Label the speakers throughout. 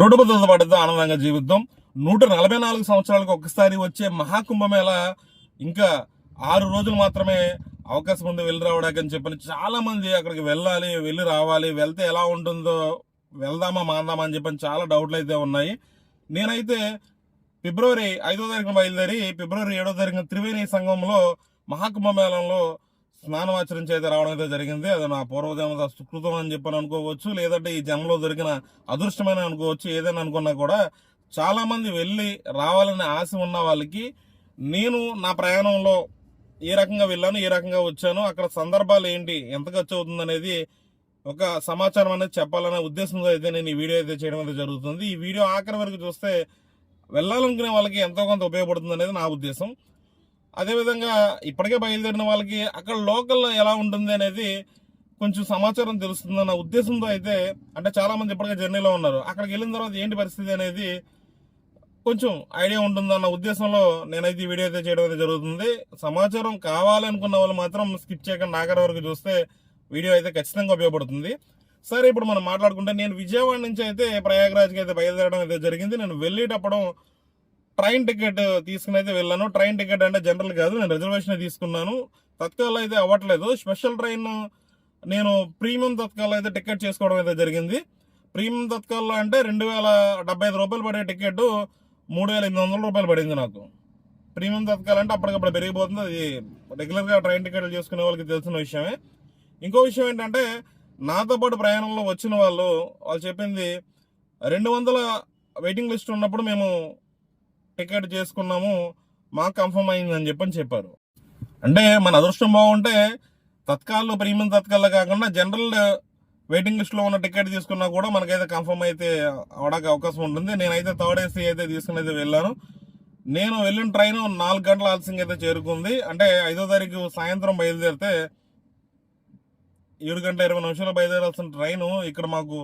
Speaker 1: Road బదులు పడుతూ ఆనందంగా జీవిద్దాం. నూట నలభై నాలుగు సంవత్సరాలకు ఒక్కసారి వచ్చే మహాకుంభమేళ ఇంకా ఆరు రోజులు మాత్రమే అవకాశం ఉంది వెళ్ళి రావడానికి అని చెప్పని చాలామంది అక్కడికి వెళ్ళాలి వెళ్ళి రావాలి వెళ్తే ఎలా ఉంటుందో వెళ్దామా మాందామా అని చెప్పని చాలా డౌట్లు అయితే ఉన్నాయి. నేనైతే ఫిబ్రవరి ఐదో తారీఖున బయలుదేరి ఫిబ్రవరి ఏడో తారీఖున త్రివేణి సంఘంలో మహాకుంభమేళంలో స్నానం ఆచరించి అయితే రావడం అయితే జరిగింది. అది నా పూర్వజన్మ సుకృతం అని చెప్పని అనుకోవచ్చు. లేదంటే ఈ జన్మలో దొరికిన అదృష్టమైన అనుకోవచ్చు. ఏదైనా అనుకున్నా కూడా చాలామంది వెళ్ళి రావాలనే ఆశ ఉన్న వాళ్ళకి నేను నా ప్రయాణంలో ఏ రకంగా వెళ్ళాను ఏ రకంగా వచ్చాను అక్కడ సందర్భాలు ఏంటి ఎంత ఖర్చు అవుతుంది అనేది ఒక సమాచారం అనేది చెప్పాలనే ఉద్దేశంతో అయితే నేను ఈ వీడియో అయితే చేయడం అయితే జరుగుతుంది. ఈ వీడియో ఆఖరి వరకు చూస్తే వెళ్ళాలనుకునే వాళ్ళకి ఎంతో కొంత ఉపయోగపడుతుంది అనేది నా ఉద్దేశం. అదేవిధంగా ఇప్పటికే బయలుదేరిన వాళ్ళకి అక్కడ లోకల్లో ఎలా ఉంటుంది అనేది కొంచెం సమాచారం తెలుస్తుందన్న ఉద్దేశంతో అయితే అంటే చాలామంది ఇప్పటికే జర్నీలో ఉన్నారు. అక్కడికి వెళ్ళిన తర్వాత ఏంటి పరిస్థితి అనేది కొంచెం ఐడియా ఉంటుందన్న ఉద్దేశంలో నేనైతే ఈ వీడియో అయితే చేయడం అయితే జరుగుతుంది. సమాచారం కావాలనుకున్న వాళ్ళు మాత్రం స్కిప్ చేయకుండా ఆఖరి వరకు చూస్తే వీడియో అయితే ఖచ్చితంగా ఉపయోగపడుతుంది. సరే ఇప్పుడు మనం మాట్లాడుకుంటే నేను విజయవాడ నుంచి అయితే ప్రయాగరాజ్కి అయితే బయలుదేరడం అయితే జరిగింది. నేను వెళ్ళేటప్పుడు ట్రైన్ టికెట్ తీసుకుని అయితే వెళ్ళాను. ట్రైన్ టికెట్ అంటే జనరల్ కాదు నేను రిజర్వేషన్ తీసుకున్నాను. తత్కాల్ అయితే అవ్వట్లేదు. స్పెషల్ ట్రైన్ నేను ప్రీమియం తత్కాల్ అయితే టికెట్ చేసుకోవడం అయితే జరిగింది. ప్రీమియం తత్కాల్లో అంటే రెండు వేల డెబ్బై ఐదు రూపాయలు పడే టికెట్ మూడు వేల ఎనిమిది వందల రూపాయలు పడింది నాకు. ప్రీమియం తత్కాలంటే అంటే అప్పటికప్పుడు పెరిగిపోతుంది. అది రెగ్యులర్గా ట్రైన్ టికెట్లు చేసుకునే వాళ్ళకి తెలిసిన విషయమే. ఇంకో విషయం ఏంటంటే నాతో పాటు ప్రయాణంలో వచ్చిన వాళ్ళు వాళ్ళు చెప్పింది రెండు వందల వెయిటింగ్ లిస్ట్ ఉన్నప్పుడు మేము టికెట్ చేసుకున్నాము మాకు కన్ఫర్మ్ అయిందని చెప్పని చెప్పారు. అంటే మన అదృష్టం బాగుంటే తత్కాల్లో ప్రీమియం తత్కాల్లో కాకుండా జనరల్ వెయిటింగ్ లిస్ట్లో ఉన్న టికెట్ తీసుకున్నా కూడా మనకైతే కన్ఫర్మ్ అయితే అవడానికి అవకాశం ఉంటుంది. నేనైతే థర్డ్ ఏసీ అయితే తీసుకుని అయితే వెళ్ళాను. నేను వెళ్ళిన ట్రైన్ నాలుగు గంటల ఆలస్యంగా అయితే చేరుకుంది. అంటే ఐదో తారీఖు సాయంత్రం బయలుదేరితే ఏడు గంటల ఇరవై నిమిషాలు బయలుదేరాల్సిన ట్రైను ఇక్కడ మాకు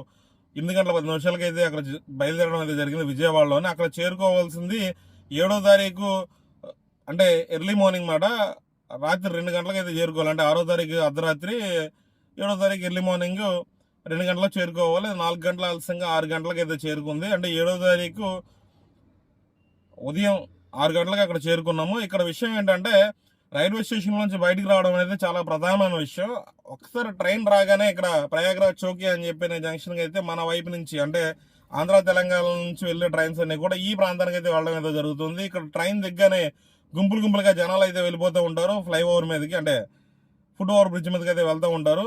Speaker 1: ఎనిమిది గంటల పది నిమిషాలకి అయితే అక్కడ బయలుదేరడం అయితే జరిగింది విజయవాడలోనే. అక్కడ చేరుకోవాల్సింది ఏడో తారీఖు అంటే ఎర్లీ మార్నింగ్ మాట. రాత్రి రెండు గంటలకు అయితే చేరుకోవాలి. అంటే ఆరో తారీఖు అర్ధరాత్రి ఏడో తారీఖు ఎర్లీ మార్నింగ్ రెండు గంటలకు చేరుకోవాలి. నాలుగు గంటల ఆలస్యంగా ఆరు గంటలకు అయితే చేరుకుంది. అంటే ఏడో తారీఖు ఉదయం ఆరు గంటలకు అక్కడ చేరుకున్నాము. ఇక్కడ విషయం ఏంటంటే రైల్వే స్టేషన్ నుంచి బయటికి రావడం అనేది చాలా ప్రధానమైన విషయం. ఒకసారి ట్రైన్ రాగానే ఇక్కడ ప్రయాగరాజ్ చౌకీ అని చెప్పిన జంక్షన్కి అయితే మన వైపు నుంచి అంటే ఆంధ్ర తెలంగాణ నుంచి వెళ్ళే ట్రైన్స్ అన్ని కూడా ఈ ప్రాంతానికి అయితే వెళ్ళడం అయితే జరుగుతుంది. ఇక్కడ ట్రైన్ దిగ్గానే గుంపులు గుంపులుగా జనాలు అయితే వెళ్ళిపోతూ ఉంటారు. ఫ్లైఓవర్ మీదకి అంటే ఫుట్ ఓవర్ బ్రిడ్జ్ మీదకి అయితే వెళ్తూ ఉంటారు.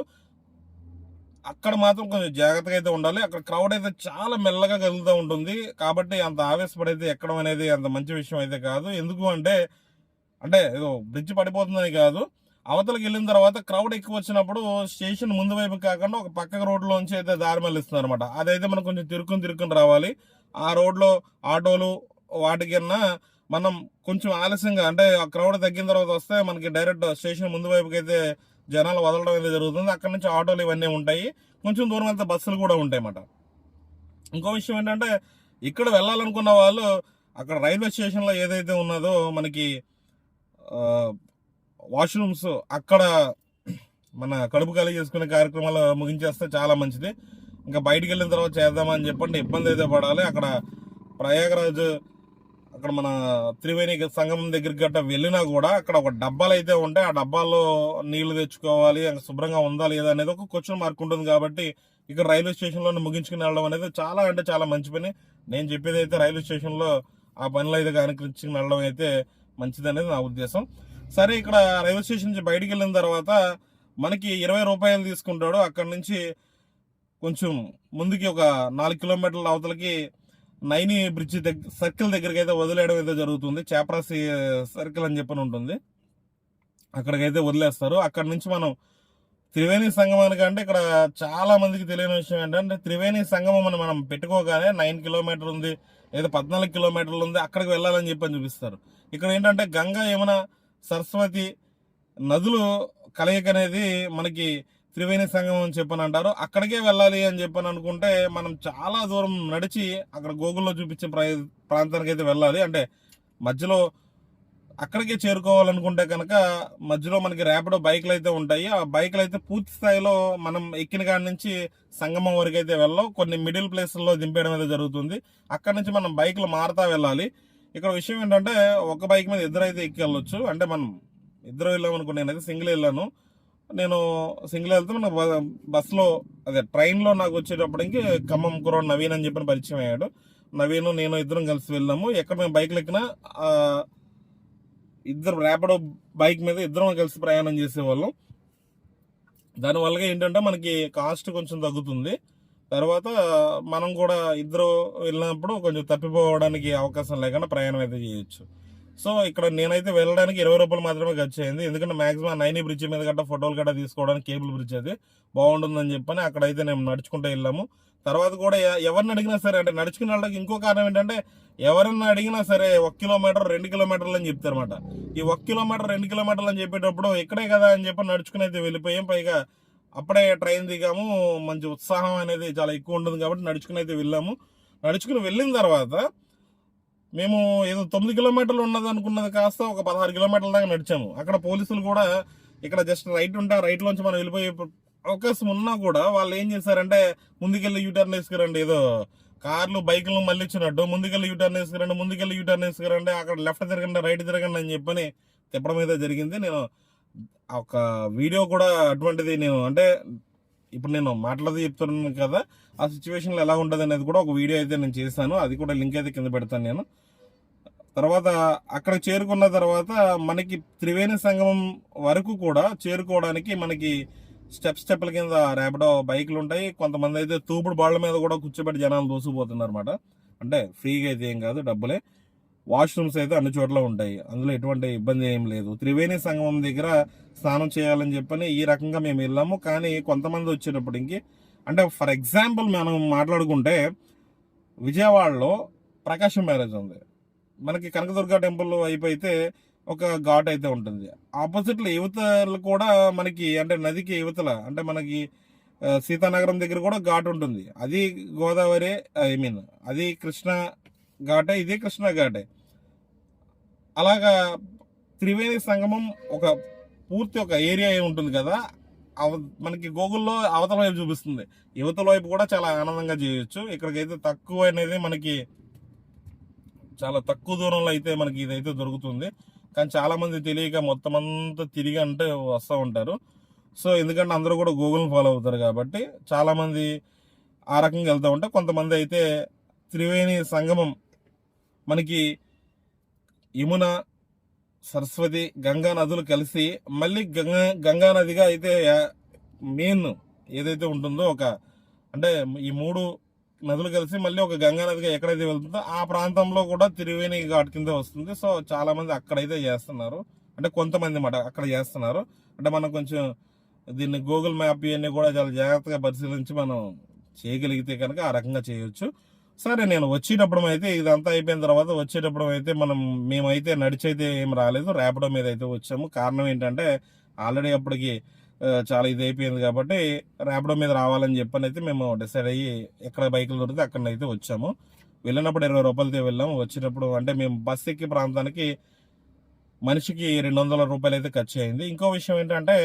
Speaker 1: అక్కడ మాత్రం కొంచెం జాగ్రత్తగా అయితే ఉండాలి. అక్కడ క్రౌడ్ అయితే చాలా మెల్లగా కదులుతూ ఉంటుంది. కాబట్టి అంత ఆవేశపడైతే ఎక్కడం అనేది అంత మంచి విషయం అయితే కాదు. ఎందుకు అంటే అంటే ఏదో బ్రిడ్జ్ పడిపోతుందని కాదు. అవతలకి వెళ్ళిన తర్వాత క్రౌడ్ ఎక్కువ వచ్చినప్పుడు స్టేషన్ ముందు వైపు కాకుండా ఒక పక్క రోడ్లోంచి అయితే దారి మళ్ళిస్తుంది అనమాట అదైతే మనం కొంచెం తిరుక్కుని తిరుక్కుని రావాలి. ఆ రోడ్లో ఆటోలు వాటికన్నా మనం కొంచెం ఆలస్యంగా అంటే ఆ క్రౌడ్ తగ్గిన తర్వాత వస్తే మనకి డైరెక్ట్ స్టేషన్ ముందు వైపుకి అయితే జనాలు వదలడం అయితే జరుగుతుంది. అక్కడ నుంచి ఆటోలు ఇవన్నీ ఉంటాయి. కొంచెం దూరం వెళ్తే బస్సులు కూడా ఉంటాయి అన్నమాట ఇంకో విషయం ఏంటంటే ఇక్కడ వెళ్ళాలనుకున్న వాళ్ళు అక్కడ రైల్వే స్టేషన్లో ఏదైతే ఉన్నదో మనకి వాష్రూమ్స్ అక్కడ మన కడుపు ఖాళీ చేసుకునే కార్యక్రమాలు ముగించేస్తే చాలా మంచిది. ఇంకా బయటికి వెళ్ళిన తర్వాత చేద్దామని చెప్పండి. ఇబ్బంది అయితే పడాలి. అక్కడ ప్రయాగరాజ్ అక్కడ మన త్రివేణి సంగమం దగ్గరికి గట్ట వెళ్ళినా కూడా అక్కడ ఒక డబ్బాలు అయితే ఉంటాయి. ఆ డబ్బాల్లో నీళ్ళు తెచ్చుకోవాలి అక్కడ శుభ్రంగా ఉందా లేదా అనేది ఒక క్వశ్చన్ మార్క్ ఉంటుంది కాబట్టి ఇక్కడ రైల్వే స్టేషన్లో ముగించుకుని వెళ్ళడం అనేది చాలా అంటే చాలా మంచి పని. నేను చెప్పేది అయితే రైల్వే స్టేషన్లో ఆ పనులు అయితే కనుకరించుకుని వెళ్ళడం అయితే మంచిది అనేది నా ఉద్దేశం. సరే ఇక్కడ రైల్వే స్టేషన్ నుంచి బయటికి వెళ్ళిన తర్వాత మనకి ఇరవై రూపాయలు తీసుకుంటాడు. అక్కడి నుంచి కొంచెం ముందుకి ఒక నాలుగు కిలోమీటర్ల అవతలకి నైని బ్రిడ్జ్ దగ్గర సర్కిల్ దగ్గరికి అయితే వదిలేయడం అయితే జరుగుతుంది. చేపరాసి సర్కిల్ అని చెప్పని ఉంటుంది. అక్కడికైతే వదిలేస్తారు. అక్కడి నుంచి మనం త్రివేణి సంగమానికి అంటే ఇక్కడ చాలా మందికి తెలియని విషయం ఏంటంటే త్రివేణి సంగమం మనం పెట్టుకోగానే నైన్ కిలోమీటర్ ఉంది. లేదా పద్నాలుగు కిలోమీటర్లు ఉంది అక్కడికి వెళ్ళాలని చెప్పని చూపిస్తారు. ఇక్కడ ఏంటంటే గంగా యమున సరస్వతి నదులు కలయిక అనేది మనకి త్రివేణి సంగమం అని చెప్పని అంటారు. అక్కడికే వెళ్ళాలి అని చెప్పని అనుకుంటే మనం చాలా దూరం నడిచి అక్కడ గూగుల్లో చూపించే ప్రా ప్రాంతానికి అయితే వెళ్ళాలి. అంటే మధ్యలో అక్కడికి చేరుకోవాలనుకుంటే కనుక మధ్యలో మనకి ర్యాపిడో బైక్లు అయితే ఉంటాయి. ఆ బైక్లు అయితే పూర్తి స్థాయిలో మనం ఎక్కిన కాడి నుంచి సంగమం వరకు అయితే వెళ్ళాం కొన్ని మిడిల్ ప్లేస్లో దింపేయడం అయితే జరుగుతుంది. అక్కడ నుంచి మనం బైక్లు మారుతా వెళ్ళాలి. ఇక్కడ విషయం ఏంటంటే ఒక బైక్ మీద ఇద్దరు అయితే ఎక్కి వెళ్ళొచ్చు. అంటే మనం ఇద్దరు వెళ్ళాం అనుకో నేనైతే సింగిల్ వెళ్ళాను. నేను సింగిల్ వెళ్తే మన బ- బస్సులో అదే ట్రైన్లో నాకు వచ్చేటప్పటికి ఖమ్మం కురో నవీన్ అని చెప్పిన పరిచయం అయ్యాడు. నవీన్ నేను ఇద్దరం కలిసి వెళ్ళాము. ఎక్కడ మేము బైక్లు ఎక్కినా ఇద్దరు ర్యాపిడో బైక్ మీద ఇద్దరం కలిసి ప్రయాణం చేసేవాళ్ళం. దానివల్ల ఏంటంటే మనకి కాస్ట్ కొంచెం తగ్గుతుంది. తర్వాత మనం కూడా ఇద్దరు వెళ్ళినప్పుడు కొంచెం తప్పిపోవడానికి అవకాశం లేకుండా ప్రయాణం అయితే చేయొచ్చు. సో ఇక్కడ నేనైతే వెళ్ళడానికి ఇరవై రూపాయలు మాత్రమే ఖర్చు అయింది. ఎందుకంటే మాక్సిమం నైని బ్రిడ్జ్ మీద గట్రా ఫోటోలు గట్రా తీసుకోవడానికి కేబుల్ బ్రిడ్జ్ అది. బాగుంటుందని చెప్పని అక్కడైతే మేము నడుచుకుంటూ వెళ్ళాము. తర్వాత కూడా ఎవరిని అడిగినా సరే అంటే నడుచుకుని వెళ్ళడానికి ఇంకో కారణం ఏంటంటే ఎవరన్నా అడిగినా సరే ఒక కిలోమీటర్ రెండు కిలోమీటర్లు అని చెప్తారన్నమాట. ఈ ఒక కిలోమీటర్ రెండు కిలోమీటర్లు అని చెప్పేటప్పుడు ఇక్కడే కదా అని చెప్పి నడుచుకుని అయితే వెళ్ళిపోయాం. పైగా అప్పుడే ట్రైన్ దిగాము. మంచి ఉత్సాహం అనేది చాలా ఎక్కువ ఉంటుంది కాబట్టి నడుచుకుని అయితే వెళ్ళాము. నడుచుకుని వెళ్ళిన తర్వాత మేము ఏదో తొమ్మిది కిలోమీటర్లు ఉన్నది అనుకున్నది కాస్త ఒక పదహారు కిలోమీటర్ల దాకా నడిచాము. అక్కడ పోలీసులు కూడా ఇక్కడ జస్ట్ రైట్ ఉంటే ఆ రైట్ లోంచి మనం వెళ్ళిపోయే అవకాశం ఉన్నా కూడా వాళ్ళు ఏం చేశారంటే ముందుకెళ్ళి యూటర్న్ వేసుకురండి. ఏదో కార్లు బైకులు మళ్ళీ ఇచ్చినట్టు ముందుకెళ్ళి యూటర్న్ వేసుకురండి ముందుకెళ్ళి యూటర్న్ వేసుకురండి అక్కడ లెఫ్ట్ తిరగండి రైట్ తిరగండి అని చెప్పని తిప్పడం అయితే జరిగింది. నేను ఒక వీడియో కూడా అటువంటిది నేను అంటే ఇప్పుడు నేను మాట్లాడి చెప్తున్నాను కదా ఆ సిచ్యువేషన్లో ఎలా ఉంటుంది అనేది కూడా ఒక వీడియో అయితే నేను చేశాను. అది కూడా లింక్ అయితే కింద పెడతాను నేను. తర్వాత అక్కడ చేరుకున్న తర్వాత మనకి త్రివేణి సంగమం వరకు కూడా చేరుకోవడానికి మనకి స్టెప్ స్టెప్ల కింద ర్యాపిడో బైకులు ఉంటాయి. కొంతమంది అయితే తూపుడు బాళ్ళ మీద కూడా కూర్చోబెట్టి జనాలు దూసుకుపోతున్నారు అనమాట అంటే ఫ్రీగా అయితే ఏం కాదు డబ్బులే. వాష్రూమ్స్ అయితే అన్ని చోట్ల ఉంటాయి. అందులో ఎటువంటి ఇబ్బంది ఏం లేదు. త్రివేణి సంగమం దగ్గర స్నానం చేయాలని చెప్పని ఈ రకంగా మేము వెళ్ళాము. కానీ కొంతమంది వచ్చేటప్పటికి అంటే ఫర్ ఎగ్జాంపుల్ మనం మాట్లాడుకుంటే విజయవాడలో ప్రకాశం మ్యారేజ్ ఉంది. మనకి కనకదుర్గ టెంపుల్ అయిపోయితే ఒక ఘాట్ అయితే ఉంటుంది. ఆపోజిట్లో యువతలు కూడా మనకి అంటే నదికి యువతల అంటే మనకి సీతానగరం దగ్గర కూడా ఘాట్ ఉంటుంది. అది గోదావరి ఐ మీన్ అది కృష్ణ ఘాటే ఇది కృష్ణ ఘాటే. అలాగా త్రివేణి సంగమం ఒక పూర్తి ఒక ఏరియా ఉంటుంది కదా అవ- మనకి గూగుల్లో అవతల వైపు చూపిస్తుంది. యువతల వైపు కూడా చాలా ఆనందంగా చేయొచ్చు. ఇక్కడికైతే తక్కువ అనేది మనకి చాలా తక్కువ దూరంలో అయితే మనకి ఇదైతే దొరుకుతుంది. కానీ చాలామంది తెలియక మొత్తం అంతా తిరిగి అంటే వస్తూ ఉంటారు. సో ఎందుకంటే అందరూ కూడా గూగుల్ ఫాలో అవుతారు కాబట్టి చాలామంది ఆ రకంగా వెళ్తూ ఉంటే కొంతమంది అయితే త్రివేణి సంగమం మనకి యమున సరస్వతి గంగా నదులు కలిసి మళ్ళీ గంగా గంగా నదిగా అయితే మెయిన్ ఏదైతే ఉంటుందో ఒక అంటే ఈ మూడు నదులు కలిసి మళ్ళీ ఒక గంగా నదిగా ఎక్కడైతే వెళ్తుందో ఆ ప్రాంతంలో కూడా త్రివేణి ఘాట్ కింద వస్తుంది. సో చాలా మంది అక్కడైతే చేస్తున్నారు. అంటే కొంతమంది మాట అక్కడ చేస్తున్నారు. అంటే మనం కొంచెం దీన్ని గూగుల్ మ్యాప్ ఇవన్నీ కూడా చాలా జాగ్రత్తగా పరిశీలించి మనం చేయగలిగితే కనుక ఆ రకంగా చేయొచ్చు. సరే నేను వచ్చేటప్పుడు అయితే ఇదంతా అయిపోయిన తర్వాత వచ్చేటప్పుడు అయితే మనం మేమైతే నడిచైతే ఏం రాలేదు. ర్యాపిడో మీద అయితే వచ్చాము. కారణం ఏంటంటే ఆల్రెడీ అప్పటికి చాలా ఇది అయిపోయింది కాబట్టి ర్యాపిడో మీద రావాలని చెప్పని అయితే మేము డిసైడ్ అయ్యి ఎక్కడ బైకులు దొరికితే అక్కడ అయితే వచ్చాము. వెళ్ళినప్పుడు ఇరవై రూపాయలతో వెళ్ళాము. వచ్చేటప్పుడు అంటే మేము బస్ ఎక్కే ప్రాంతానికి మనిషికి రెండు వందల రూపాయలు అయితే ఖర్చు అయింది ఇంకో విషయం ఏంటంటే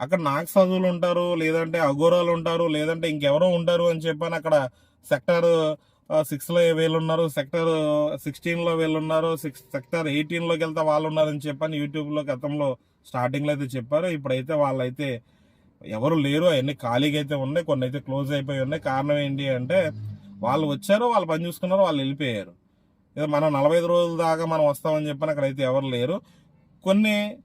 Speaker 1: అక్కడ నాగ్ చదువులు ఉంటారు లేదంటే అఘోరాలు ఉంటారు లేదంటే ఇంకెవరో ఉంటారు అని చెప్పని అక్కడ సెక్టర్ సిక్స్లో వీళ్ళు ఉన్నారు సెక్టర్ సిక్స్టీన్లో వీళ్ళు ఉన్నారు సిక్స్ సెక్టర్ ఎయిటీన్లోకి వెళ్తే వాళ్ళు ఉన్నారని చెప్పని యూట్యూబ్లో గతంలో స్టార్టింగ్లో అయితే చెప్పారు. ఇప్పుడైతే వాళ్ళైతే ఎవరు లేరు. అవన్నీ ఖాళీగా అయితే ఉన్నాయి. కొన్ని అయితే క్లోజ్ అయిపోయి ఉన్నాయి. కారణం ఏంటి అంటే వాళ్ళు వచ్చారు వాళ్ళు పని చూసుకున్నారు వాళ్ళు వెళ్ళిపోయారు. ఇక మనం నలభై ఐదు రోజుల దాకా మనం వస్తామని చెప్పిన అక్కడైతే ఎవరు లేరు. కొన్ని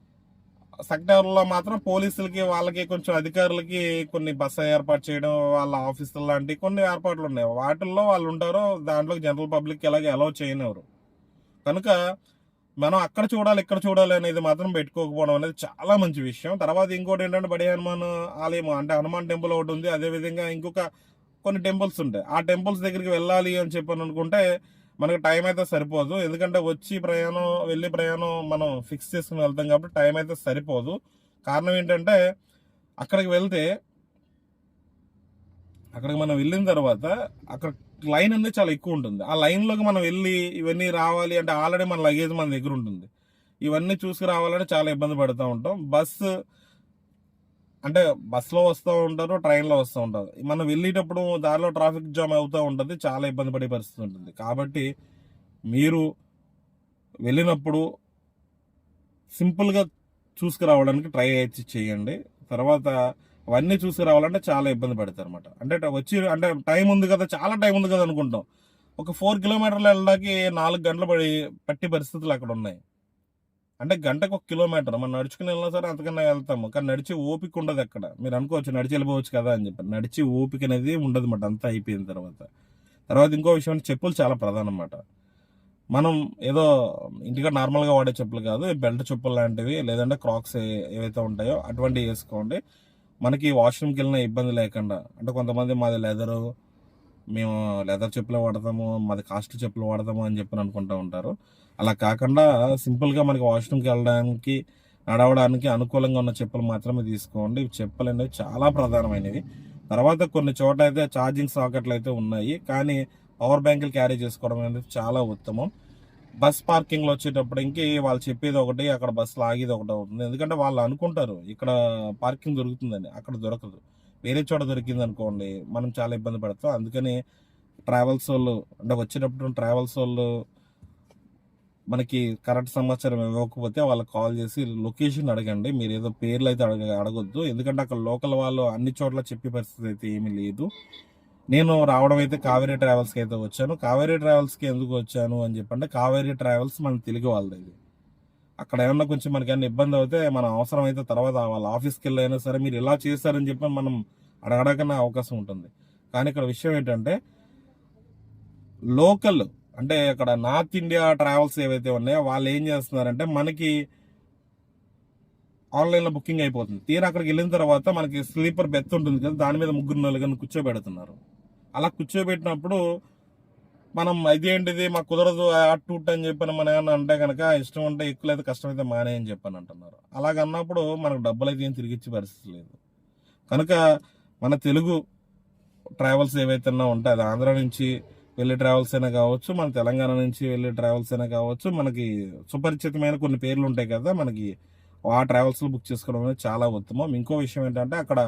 Speaker 1: సెక్టార్లో మాత్రం పోలీసులకి వాళ్ళకి కొంచెం అధికారులకి కొన్ని బస్సు ఏర్పాటు చేయడం వాళ్ళ ఆఫీసులు లాంటి కొన్ని ఏర్పాట్లు ఉన్నాయి. వాటిల్లో వాళ్ళు ఉంటారు. దాంట్లో జనరల్ పబ్లిక్ ఎలాగే అలౌ చేయనివ్వరు. కనుక మనం అక్కడ చూడాలి ఇక్కడ చూడాలి అనేది మాత్రం పెట్టుకోకపోవడం అనేది చాలా మంచి విషయం. తర్వాత ఇంకోటి ఏంటంటే బడి హనుమాన్ ఆలయం అంటే హనుమాన్ టెంపుల్ ఒకటి ఉంది. అదే విధంగా ఇంకొక కొన్ని టెంపుల్స్ ఉంటాయి. ఆ టెంపుల్స్ దగ్గరికి వెళ్ళాలి అని చెప్పని అనుకుంటే మనకు టైం అయితే సరిపోదు. ఎందుకంటే వచ్చి ప్రయాణం వెళ్ళి ప్రయాణం మనం ఫిక్స్ చేసుకుని వెళ్తాం కాబట్టి టైం అయితే సరిపోదు. కారణం ఏంటంటే అక్కడికి వెళ్తే అక్కడికి మనం వెళ్ళిన తర్వాత అక్కడ లైన్ అనేది చాలా ఎక్కువ ఉంటుంది. ఆ లైన్లోకి మనం వెళ్ళి ఇవన్నీ రావాలి అంటే ఆల్రెడీ మన లగేజ్ మన దగ్గర ఉంటుంది. ఇవన్నీ చూసుకురావాలంటే చాలా ఇబ్బంది పడుతూ ఉంటాం. బస్సు అంటే బస్సులో వస్తూ ఉంటారు ట్రైన్లో వస్తూ ఉంటారు. మనం వెళ్ళేటప్పుడు దారిలో ట్రాఫిక్ జామ్ అవుతూ ఉంటుంది. చాలా ఇబ్బంది పడే పరిస్థితి ఉంటుంది. కాబట్టి మీరు వెళ్ళినప్పుడు సింపుల్గా చూసుకురావడానికి ట్రై అయితే చేయండి. తర్వాత అవన్నీ చూసుకురావాలంటే చాలా ఇబ్బంది పడతారు అనమాట అంటే వచ్చి అంటే టైం ఉంది కదా చాలా టైం ఉంది కదా అనుకుంటాం. ఒక ఫోర్ కిలోమీటర్లు వెళ్ళడానికి నాలుగు గంటలు పడి పట్టి పరిస్థితులు అక్కడ ఉన్నాయి. అంటే గంటకు ఒక కిలోమీటర్ మనం నడుచుకుని వెళ్ళినా సరే అంతకన్నా వెళ్తాము. కానీ నడిచి ఓపిక ఉండదు అక్కడ. మీరు అనుకోవచ్చు నడిచి వెళ్ళిపోవచ్చు కదా అని చెప్పి. నడిచి ఓపిక అనేది ఉండదు అన్నమాట అంతా అయిపోయిన తర్వాత. తర్వాత ఇంకో విషయం అంటే చెప్పులు చాలా ప్రధానం అన్నమాట మనం ఏదో ఇంటిగా నార్మల్గా వాడే చెప్పులు కాదు బెల్ట్ చెప్పులు లాంటివి లేదంటే క్రాక్స్ ఏవైతే ఉంటాయో అటువంటివి వేసుకోండి. మనకి వాష్రూమ్కి వెళ్ళిన ఇబ్బంది లేకుండా అంటే కొంతమంది మాది లెదరు మేము లెదర్ చెప్పులు వాడతాము మాది కాస్ట్ చెప్పులు వాడతాము అని చెప్పి అనుకుంటూ ఉంటారు. అలా కాకుండా సింపుల్గా మనకి వాష్రూమ్కి వెళ్ళడానికి నడవడానికి అనుకూలంగా ఉన్న చెప్పులు మాత్రమే తీసుకోండి. చెప్పులు అనేవి చాలా ప్రధానమైనవి. తర్వాత కొన్ని చోట అయితే ఛార్జింగ్ సాకెట్లు అయితే ఉన్నాయి. కానీ పవర్ బ్యాంకులు క్యారీ చేసుకోవడం అనేది చాలా ఉత్తమం. బస్ పార్కింగ్లో వచ్చేటప్పటికి వాళ్ళు చెప్పేది ఒకటి అక్కడ బస్సులు ఆగేది ఒకటి అవుతుంది. ఎందుకంటే వాళ్ళు అనుకుంటారు ఇక్కడ పార్కింగ్ దొరుకుతుందని. అక్కడ దొరకదు. వేరే చోట దొరికింది అనుకోండి మనం చాలా ఇబ్బంది పడతాం. అందుకని ట్రావెల్స్ వాళ్ళు అంటే వచ్చేటప్పుడు ట్రావెల్స్ వాళ్ళు మనకి కరెక్ట్ సమాచారం ఇవ్వకపోతే వాళ్ళకి కాల్ చేసి లొకేషన్ అడగండి. మీరు ఏదో పేర్లు అయితే అడగ అడగొద్దు. ఎందుకంటే అక్కడ లోకల్ వాళ్ళు అన్ని చోట్ల చెప్పే పరిస్థితి అయితే ఏమీ లేదు. నేను రావడం అయితే కావేరీ ట్రావెల్స్కి అయితే వచ్చాను. కావేరీ ట్రావెల్స్కి ఎందుకు వచ్చాను అని చెప్పంటే కావేరీ ట్రావెల్స్ మన తెలుగు వాళ్ళది ఇది అక్కడ ఏమన్నా కొంచెం మనకి ఏమన్నా ఇబ్బంది అవుతే మనం అవసరం అయితే తర్వాత వాళ్ళ ఆఫీస్కి వెళ్ళైనా సరే మీరు ఇలా చేస్తారని చెప్పి మనం అడగడాకన్నా అవకాశం ఉంటుంది. కానీ ఇక్కడ విషయం ఏంటంటే లోకల్ అంటే అక్కడ నార్త్ ఇండియా ట్రావెల్స్ ఏవైతే ఉన్నాయో వాళ్ళు ఏం చేస్తున్నారంటే మనకి ఆన్లైన్లో బుకింగ్ అయిపోతుంది. తీరా అక్కడికి వెళ్ళిన తర్వాత మనకి స్లీపర్ బెత్ ఉంటుంది కదా దాని మీద ముగ్గురు నలుగురిని కూర్చోబెడుతున్నారు. అలా కూర్చోబెట్టినప్పుడు మనం ఇదేంటిది మాకు కుదరదు అట్టు ఇటు అని చెప్పిన మన ఏమన్నా అంటే కనుక ఇష్టం ఉంటే ఎక్కువ లేదా కష్టమైతే మానేయని మానే అని చెప్పని అంటున్నారు. అలాగన్నప్పుడు మనకు డబ్బులు అయితే ఏం తిరిగిచ్చే పరిస్థితి లేదు. కనుక మన తెలుగు ట్రావెల్స్ ఏవైతే ఉంటాయి అది ఆంధ్ర నుంచి వెళ్ళే ట్రావెల్స్ అయినా కావచ్చు మన తెలంగాణ నుంచి వెళ్ళే ట్రావెల్స్ అయినా కావచ్చు మనకి సుపరిచితమైన కొన్ని పేర్లు ఉంటాయి కదా మనకి ఆ ట్రావెల్స్లో బుక్ చేసుకోవడం అనేది చాలా ఉత్తమం. ఇంకో విషయం ఏంటంటే అక్కడ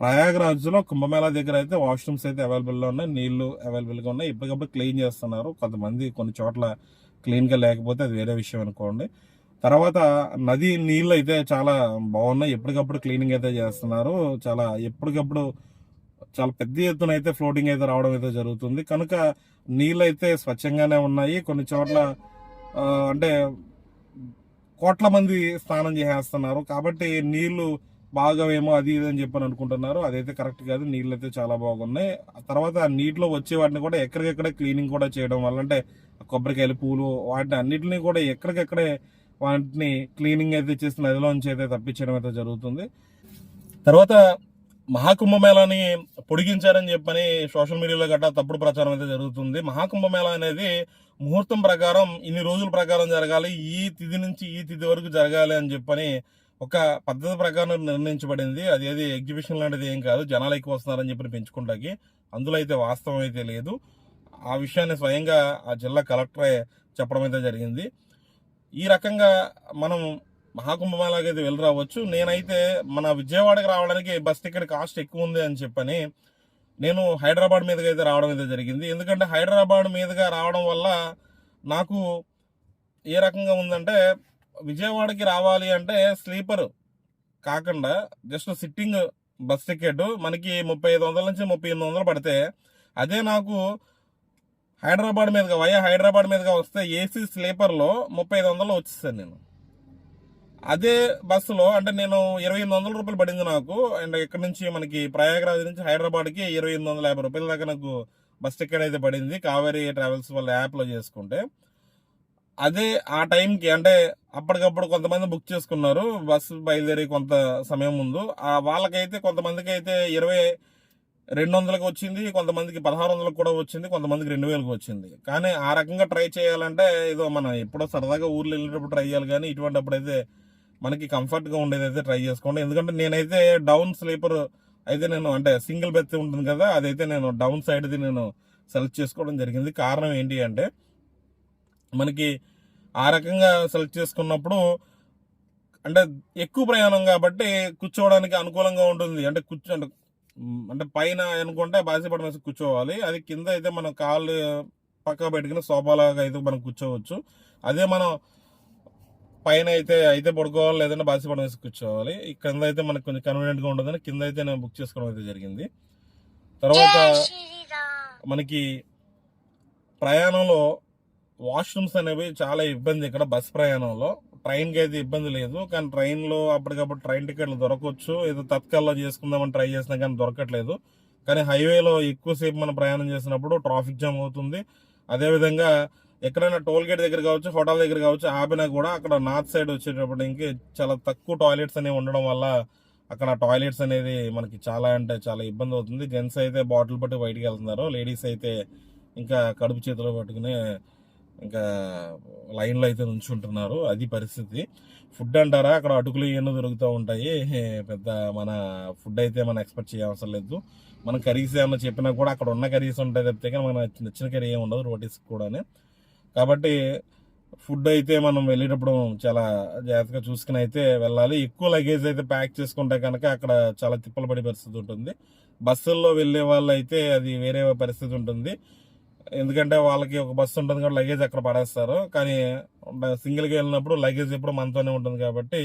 Speaker 1: ప్రయాగరాజ్లో కుంభమేళా దగ్గర అయితే వాష్రూమ్స్ అయితే అవైలబుల్లో ఉన్నాయి. నీళ్ళు అవైలబుల్గా ఉన్నాయి. ఎప్పటికప్పుడు క్లీన్ చేస్తున్నారు. కొంతమంది కొన్ని చోట్ల క్లీన్గా లేకపోతే అది వేరే విషయం అనుకోండి. తర్వాత నది నీళ్ళు అయితే చాలా బాగున్నాయి. ఎప్పటికప్పుడు క్లీనింగ్ అయితే చేస్తున్నారు. చాలా ఎప్పటికప్పుడు చాలా పెద్ద ఎత్తున అయితే ఫ్లోటింగ్ అయితే రావడం అయితే జరుగుతుంది. కనుక నీళ్ళు అయితే స్వచ్ఛంగానే ఉన్నాయి. కొన్ని చోట్ల అంటే కోట్ల మంది స్నానం చేసేస్తున్నారు. కాబట్టి నీళ్ళు భాగమేమో అది ఇది అని చెప్పని అనుకుంటున్నారు. అదైతే కరెక్ట్ కాదు. నీళ్ళు అయితే చాలా బాగున్నాయి. ఆ తర్వాత ఆ నీటిలో వచ్చే వాటిని కూడా ఎక్కడికెక్కడే క్లీనింగ్ కూడా చేయడం వల్ల అంటే కొబ్బరికాయలు పూలు వాటిని అన్నిటిని కూడా ఎక్కడికెక్కడే వాటిని క్లీనింగ్ అయితే చేసి నదిలోంచి అయితే తప్పించడం అయితే జరుగుతుంది. తర్వాత మహాకుంభమేళాని పొడిగించారని చెప్పని సోషల్ మీడియాలో గట్రా తప్పుడు ప్రచారం అయితే జరుగుతుంది. మహాకుంభమేళా అనేది ముహూర్తం ప్రకారం ఇన్ని రోజుల ప్రకారం జరగాలి. ఈ తిథి నుంచి ఈ తిథి వరకు జరగాలి అని చెప్పని ఒక పద్ధతి ప్రకారం నిర్ణయించబడింది. అది ఏది ఎగ్జిబిషన్ లాంటిది ఏం కాదు. జనాలు ఎక్కువ వస్తున్నారని చెప్పి పెంచుకుంటాకి. అందులో అయితే వాస్తవం అయితే లేదు. ఆ విషయాన్ని స్వయంగా ఆ జిల్లా కలెక్టరే చెప్పడం అయితే జరిగింది. ఈ రకంగా మనం మహాకుంభమేళాకి అయితే వెళ్ళి రావచ్చు. నేనైతే మన విజయవాడకి రావడానికి బస్ టికెట్ కాస్ట్ ఎక్కువ ఉంది అని చెప్పని నేను హైదరాబాద్ మీదుగా అయితే రావడం అయితే జరిగింది. ఎందుకంటే హైదరాబాద్ మీదుగా రావడం వల్ల నాకు ఏ రకంగా ఉందంటే విజయవాడకి రావాలి అంటే స్లీపర్ కాకుండా జస్ట్ సిట్టింగ్ బస్ టికెట్ మనకి ముప్పై ఐదు వందల నుంచి ముప్పై ఎనిమిది వందలు పడితే అదే నాకు హైదరాబాద్ మీదుగా వయా హైదరాబాద్ మీదుగా వస్తే ఏసీ స్లీపర్లో ముప్పై ఐదు వందలు వచ్చేసాను నేను. అదే బస్సులో అంటే నేను ఇరవై ఎనిమిది వందల రూపాయలు పడింది నాకు. అండ్ ఇక్కడ నుంచి మనకి ప్రయాగరాజ్ నుంచి హైదరాబాద్కి ఇరవై ఎనిమిది వందల యాభై రూపాయల దాకా నాకు బస్ టికెట్ అయితే పడింది. కావేరీ ట్రావెల్స్ వాళ్ళ యాప్లో చేసుకుంటే. అదే ఆ టైంకి అంటే అప్పటికప్పుడు కొంతమంది బుక్ చేసుకున్నారు బస్సు బయలుదేరి కొంత సమయం ముందు. ఆ వాళ్ళకైతే కొంతమందికి అయితే ఇరవై రెండు వందలకు వచ్చింది కొంతమందికి పదహారు వందలకు కూడా వచ్చింది కొంతమందికి రెండు వేలకు వచ్చింది. కానీ ఆ రకంగా ట్రై చేయాలంటే ఏదో మనం ఎప్పుడో సరదాగా ఊర్లో వెళ్ళేటప్పుడు ట్రై చేయాలి కానీ ఇటువంటి అప్పుడైతే మనకి కంఫర్ట్గా ఉండేది అయితే ట్రై చేసుకోండి. ఎందుకంటే నేనైతే డౌన్ స్లీపర్ అయితే నేను అంటే సింగిల్ బెత్ ఉంటుంది కదా అదైతే నేను డౌన్ సైడ్ది నేను సెలెక్ట్ చేసుకోవడం జరిగింది. కారణం ఏంటి అంటే మనకి ఆ రకంగా సెలెక్ట్ చేసుకున్నప్పుడు అంటే ఎక్కువ ప్రయాణం కాబట్టి కూర్చోవడానికి అనుకూలంగా ఉంటుంది. అంటే కూర్చో అంటే అంటే పైన అనుకుంటే వేసి కూర్చోవాలి. అది కింద అయితే మనం కాళ్ళు పక్క పెట్టుకుని సోఫాలాగా అయితే మనం కూర్చోవచ్చు. అదే మనం పైన అయితే అయితే పడుకోవాలి లేదంటే బాసిపడడం వేసి కూర్చోవాలి. కింద అయితే మనకు కొంచెం కన్వీనియంట్గా ఉంటుందని కింద అయితే నేను బుక్ చేసుకోవడం అయితే జరిగింది. తర్వాత మనకి ప్రయాణంలో వాష్రూమ్స్ అనేవి చాలా ఇబ్బంది ఇక్కడ బస్ ప్రయాణంలో. ట్రైన్కి అయితే ఇబ్బంది లేదు కానీ ట్రైన్లో అప్పటికప్పుడు ట్రైన్ టికెట్లు దొరకవచ్చు ఏదో తత్కాల్లో చేసుకుందామని ట్రై చేసినా కానీ దొరకట్లేదు. కానీ హైవేలో ఎక్కువసేపు మనం ప్రయాణం చేసినప్పుడు ట్రాఫిక్ జామ్ అవుతుంది. అదేవిధంగా ఎక్కడైనా టోల్ గేట్ దగ్గర కావచ్చు హోటల్ దగ్గర కావచ్చు ఆపినా కూడా అక్కడ నార్త్ సైడ్ వచ్చేటప్పటికి చాలా తక్కువ టాయిలెట్స్ అనేవి ఉండడం వల్ల అక్కడ టాయిలెట్స్ అనేది మనకి చాలా అంటే చాలా ఇబ్బంది అవుతుంది. జెంట్స్ అయితే బాటిల్ పట్టి బయటికి వెళ్తున్నారు. లేడీస్ అయితే ఇంకా కడుపు చేతిలో పట్టుకుని ఇంకా లైన్లో అయితే ఉంచుంటున్నారు అది పరిస్థితి. ఫుడ్ అంటారా? అక్కడ అటుకులు ఎన్నో దొరుకుతూ ఉంటాయి. పెద్ద మన ఫుడ్ అయితే మనం ఎక్స్పెక్ట్ చేయవసరం లేదు. మనం కర్రీస్ ఏమన్నా చెప్పినా కూడా అక్కడ ఉన్న కర్రీస్ ఉంటాయి తప్పితే కానీ మనకు నచ్చిన కర్రీ ఏమి ఉండదు రోటీస్ కూడానే. కాబట్టి ఫుడ్ అయితే మనం వెళ్ళేటప్పుడు చాలా జాగ్రత్తగా చూసుకుని అయితే వెళ్ళాలి. ఎక్కువ లగేజ్ అయితే ప్యాక్ చేసుకుంటే కనుక అక్కడ చాలా తిప్పలు పడే పరిస్థితి ఉంటుంది. బస్సుల్లో వెళ్ళే వాళ్ళు అయితే అది వేరే పరిస్థితి ఉంటుంది. ఎందుకంటే వాళ్ళకి ఒక బస్సు ఉంటుంది కాబట్టి లగేజ్ అక్కడ పడేస్తారు. కానీ సింగిల్గా వెళ్ళినప్పుడు లగేజ్ ఎప్పుడు మనతోనే ఉంటుంది కాబట్టి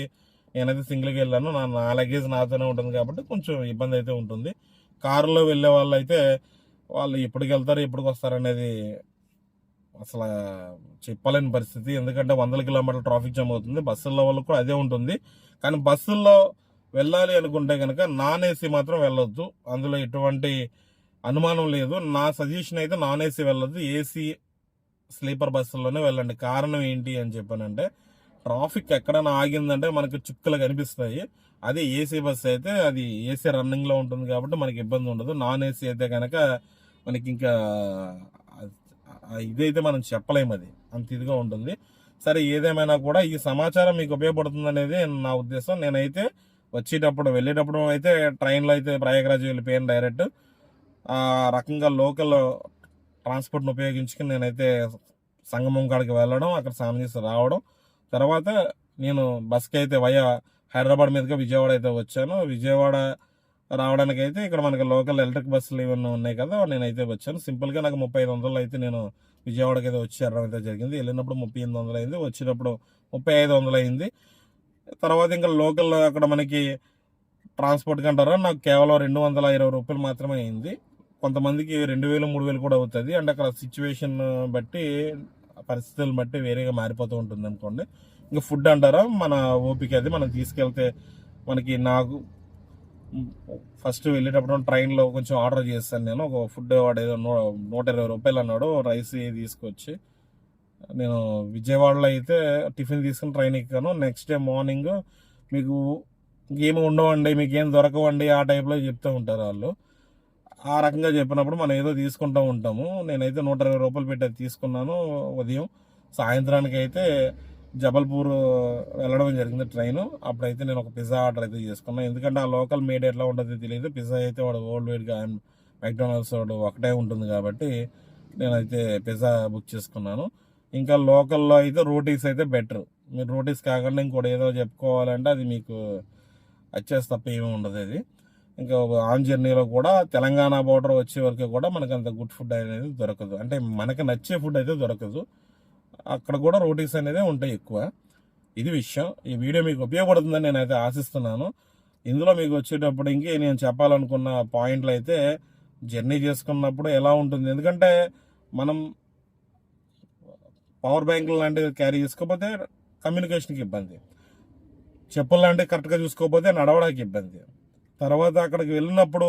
Speaker 1: నేనైతే సింగిల్గా వెళ్ళాను. నా నా లగేజ్ నాతోనే ఉంటుంది కాబట్టి కొంచెం ఇబ్బంది అయితే ఉంటుంది. కారులో వెళ్ళే వాళ్ళు అయితే వాళ్ళు ఎప్పటికి వెళ్తారు ఎప్పటికి వస్తారు అనేది అసలు చెప్పలేని పరిస్థితి. ఎందుకంటే వందల కిలోమీటర్ల ట్రాఫిక్ జామ్ అవుతుంది. బస్సుల్లో వాళ్ళు కూడా అదే ఉంటుంది. కానీ బస్సుల్లో వెళ్ళాలి అనుకుంటే కనుక నాన్ ఏసీ మాత్రం వెళ్ళొద్దు. అందులో ఎటువంటి అనుమానం లేదు. నా సజెషన్ అయితే నాన్ ఏసీ వెళ్ళదు ఏసీ స్లీపర్ బస్సుల్లోనే వెళ్ళండి. కారణం ఏంటి అని చెప్పానంటే ట్రాఫిక్ ఎక్కడైనా ఆగిందంటే మనకు చుక్కలు కనిపిస్తాయి. అదే ఏసీ బస్సు అయితే అది ఏసీ రన్నింగ్లో ఉంటుంది కాబట్టి మనకి ఇబ్బంది ఉండదు. నాన్ ఏసీ అయితే కనుక మనకి ఇంకా ఇదైతే మనం చెప్పలేము అది. అంత ఇదిగా ఉంటుంది. సరే ఏదేమైనా కూడా ఈ సమాచారం మీకు ఉపయోగపడుతుంది అనేది నా ఉద్దేశం. నేనైతే వచ్చేటప్పుడు వెళ్ళేటప్పుడు అయితే ట్రైన్లో అయితే ప్రయాగరాజ్ వెళ్ళిపోయాను డైరెక్ట్. రకంగా లోకల్ ట్రాన్స్పోర్ట్ను ఉపయోగించుకుని నేనైతే సంగమం కాడికి వెళ్ళడం అక్కడ స్నానం చేసి రావడం. తర్వాత నేను బస్కి అయితే వయా హైదరాబాద్ మీదుగా విజయవాడ అయితే వచ్చాను. విజయవాడ రావడానికి అయితే ఇక్కడ మనకి లోకల్ ఎలక్ట్రిక్ బస్సులు ఏమన్నా ఉన్నాయి కదా నేనైతే వచ్చాను. సింపుల్గా నాకు ముప్పై ఐదు వందలు అయితే నేను విజయవాడకి అయితే వచ్చి వెళ్ళడం అయితే జరిగింది. వెళ్ళినప్పుడు ముప్పై ఎనిమిది వందలు అయింది వచ్చినప్పుడు ముప్పై ఐదు వందలు అయింది. తర్వాత ఇంకా లోకల్ అక్కడ మనకి ట్రాన్స్పోర్ట్ కంటారా నాకు కేవలం రెండు వందల ఇరవై రూపాయలు మాత్రమే అయింది. కొంతమందికి రెండు వేలు మూడు వేలు కూడా అవుతుంది. అండ్ అక్కడ సిచ్యువేషన్ బట్టి పరిస్థితులను బట్టి వేరేగా మారిపోతూ ఉంటుంది అనుకోండి. ఇంకా ఫుడ్ అంటారా? మన ఓపిక అది. మనం తీసుకెళ్తే మనకి నాకు ఫస్ట్ వెళ్ళేటప్పుడు ట్రైన్లో కొంచెం ఆర్డర్ చేస్తాను నేను. ఒక ఫుడ్ వాడు ఏదో నూ- నూట ఇరవై రూపాయలు అన్నాడు. రైస్ తీసుకొచ్చి నేను విజయవాడలో అయితే టిఫిన్ తీసుకుని ట్రైన్ ఎక్కాను. నెక్స్ట్ డే మార్నింగ్ మీకు ఏమి ఉండవండి మీకు ఏం దొరకవండి ఆ టైప్లో చెప్తూ ఉంటారు వాళ్ళు. ఆ రకంగా చెప్పినప్పుడు మనం ఏదో తీసుకుంటూ ఉంటాము. నేనైతే నూట ఇరవై రూపాయలు పెట్టి అది తీసుకున్నాను ఉదయం. సాయంత్రానికి అయితే జబల్పూర్ వెళ్ళడం జరిగింది ట్రైన్. అప్పుడైతే నేను ఒక పిజ్జా ఆర్డర్ అయితే చేసుకున్నాను ఎందుకంటే ఆ లోకల్ మేడ్ ఎట్లా ఉంటుందో తెలియదు. పిజ్జా అయితే వాడు ఓల్డ్ వేడ్గా మెక్డానల్డ్స్ వాడు ఒకటే ఉంటుంది కాబట్టి నేనైతే పిజ్జా బుక్ చేసుకున్నాను. ఇంకా లోకల్లో అయితే రోటీస్ అయితే బెటర్. మీరు రోటీస్ కాకుండా ఇంకోటి ఏదో చెప్పుకోవాలంటే అది మీకు వచ్చేసి తప్ప ఏమీ ఉండదు అది. ఇంకా ఆన్ జర్నీలో కూడా తెలంగాణ బోర్డర్ వచ్చే వరకు కూడా మనకు అంత గుడ్ ఫుడ్ అనేది దొరకదు. అంటే మనకి నచ్చే ఫుడ్ అయితే దొరకదు. అక్కడ కూడా రోటీస్ అనేది ఉంటాయి ఎక్కువ. ఇది విషయం. ఈ వీడియో మీకు ఉపయోగపడుతుందని నేనైతే ఆశిస్తున్నాను. ఇందులో మీకు వచ్చేటప్పుడు ఇంకే నేను చెప్పాలనుకున్న పాయింట్లు అయితే జర్నీ చేసుకున్నప్పుడు ఎలా ఉంటుంది? ఎందుకంటే మనం పవర్ బ్యాంక్ లాంటివి క్యారీ చేసుకోకపోతే కమ్యూనికేషన్కి ఇబ్బంది. చెప్పులు లాంటివి కరెక్ట్గా చూసుకోకపోతే నడవడానికి ఇబ్బంది. తర్వాత అక్కడికి వెళ్ళినప్పుడు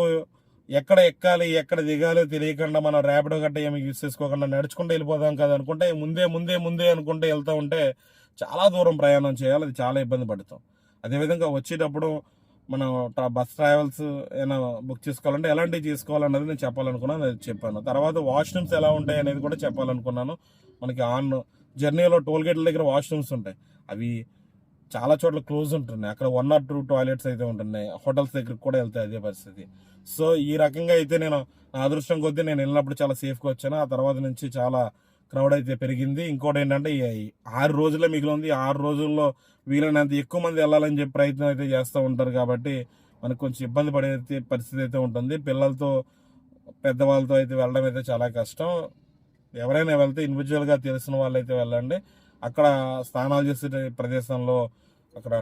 Speaker 1: ఎక్కడ ఎక్కాలి ఎక్కడ దిగాలో తెలియకుండా మనం ర్యాపిడో గట్ట ఏమి యూస్ చేసుకోకుండా నడుచుకుంటూ వెళ్ళిపోదాం కదా అనుకుంటే ముందే ముందే ముందే అనుకుంటే వెళ్తూ ఉంటే చాలా దూరం ప్రయాణం చేయాలి అది చాలా ఇబ్బంది పడుతాం. అదేవిధంగా వచ్చేటప్పుడు మనం బస్ ట్రావెల్స్ ఏమైనా బుక్ చేసుకోవాలంటే ఎలాంటివి చేసుకోవాలన్నది నేను చెప్పాలనుకున్నాను అది చెప్పాను. తర్వాత వాష్రూమ్స్ ఎలా ఉంటాయి అనేది కూడా చెప్పాలనుకున్నాను. మనకి ఆన్ జర్నీలో టోల్ గేట్ల దగ్గర వాష్రూమ్స్ ఉంటాయి. అవి చాలా చోట్ల క్లోజ్ ఉంటున్నాయి. అక్కడ వన్ ఆర్ టూ టాయిలెట్స్ అయితే ఉంటున్నాయి. హోటల్స్ దగ్గరికి కూడా వెళ్తాయి అదే పరిస్థితి. సో ఈ రకంగా అయితే నేను నా అదృష్టం కొద్దీ నేను వెళ్ళినప్పుడు చాలా సేఫ్గా వచ్చాను. ఆ తర్వాత నుంచి చాలా క్రౌడ్ అయితే పెరిగింది. ఇంకోటి ఏంటంటే ఆరు రోజులే మిగిలి ఉంది. ఆరు రోజుల్లో వీలైనంత ఎక్కువ మంది వెళ్ళాలని చెప్పి ప్రయత్నం అయితే చేస్తూ ఉంటారు కాబట్టి మనకు కొంచెం ఇబ్బంది పడే పరిస్థితి అయితే ఉంటుంది. పిల్లలతో పెద్దవాళ్ళతో అయితే వెళ్ళడం అయితే చాలా కష్టం. ఎవరైనా వెళ్తే ఇండివిజువల్గా తెలిసిన వాళ్ళు అయితే వెళ్ళండి. అక్కడ స్నానాలు చేసే ప్రదేశంలో అక్కడ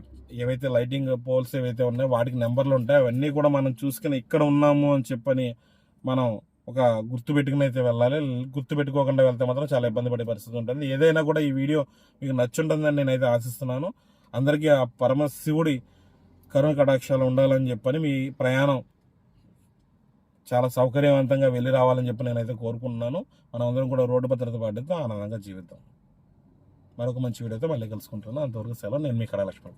Speaker 1: ఏవైతే లైటింగ్ పోల్స్ ఏవైతే ఉన్నాయో వాటికి నెంబర్లు ఉంటాయి అవన్నీ కూడా మనం చూసుకుని ఇక్కడ ఉన్నాము అని చెప్పని మనం ఒక గుర్తు పెట్టుకుని అయితే వెళ్ళాలి. గుర్తు పెట్టుకోకుండా వెళ్తే మాత్రం చాలా ఇబ్బంది పడే పరిస్థితి ఉంటుంది. ఏదైనా కూడా ఈ వీడియో మీకు నచ్చుంటుందని నేనైతే ఆశిస్తున్నాను. అందరికీ ఆ పరమశివుడి కరుణ కటాక్షాలు ఉండాలని చెప్పని మీ ప్రయాణం చాలా సౌకర్యవంతంగా వెళ్ళి రావాలని చెప్పి నేనైతే కోరుకుంటున్నాను. మనం అందరం కూడా రోడ్డు భద్రత పాటిద్దాం. ఆనందంగా జీవిద్దాం. మరొక మంచి వీడియోతో మళ్ళీ కలుసుకుంటున్నాను అంతవరకు సెలవు. నేను మీ కళ లక్ష్మణ్